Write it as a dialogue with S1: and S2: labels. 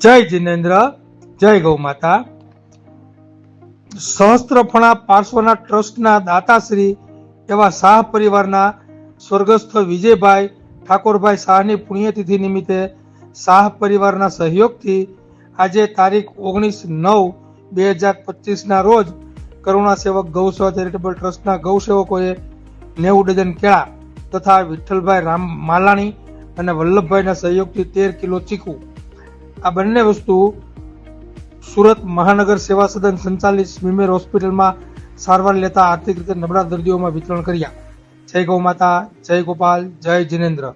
S1: જય જિનેન્દ્ર, જય ગૌ માતા સહસ્ત્રફણા પાર્શ્વના ટ્રસ્ટના દાતાશ્રી એવા શાહ પરિવારના સ્વર્ગસ્થ વિજયભાઈ ઠાકોરભાઈ શાહની પુણ્યતિથિ નિમિત્તે શાહ પરિવારના સહયોગથી આજે તારીખ ઓગણીસ નવ બે હજાર પચીસના રોજ કરુણા સેવક ગૌસેવા ચેરિટેબલ ટ્રસ્ટના ગૌસેવકોએ નેવું ડઝન કેળા તથા વિઠ્ઠલભાઈ રામ માલાણી અને વલ્લભભાઈના સહયોગથી તેર કિલો ચીકુ આ બંને વસ્તુ સુરત મહાનગર સેવા સદન સંચાલિત સ્મીમેર હોસ્પિટલમાં સારવાર લેતા આર્થિક રીતે નબળા દર્દીઓમાં વિતરણ કર્યા. જય ગૌ માતા, જય ગોપાલ, જય જિનેન્દ્ર.